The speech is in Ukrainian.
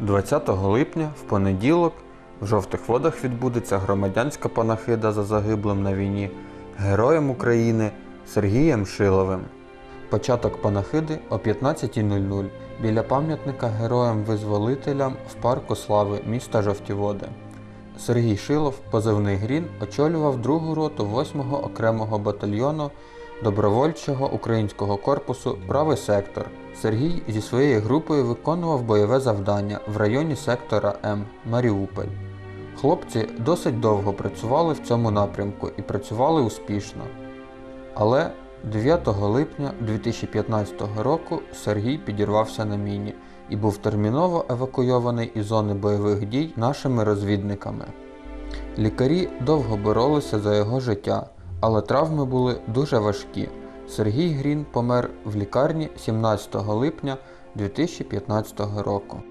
20 липня в понеділок в жовтих водах відбудеться громадянська панахида за загиблим на війні героєм України Сергієм Шиловим. Початок панахиди о 15.00 біля пам'ятника героям-визволителям в парку слави міста Жовті Води. Сергій Шилов, позивний Грін, очолював другу роту 8-го окремого батальйону добровольчого українського корпусу Правий сектор. Сергій зі своєю групою виконував бойове завдання в районі сектора М Маріуполь. Хлопці досить довго працювали в цьому напрямку і працювали успішно. Але 9 липня 2015 року Сергій підірвався на міні і був терміново евакуйований із зони бойових дій нашими розвідниками. Лікарі довго боролися за його життя, але травми були дуже важкі. Сергій Грін помер в лікарні 17 липня 2015 року.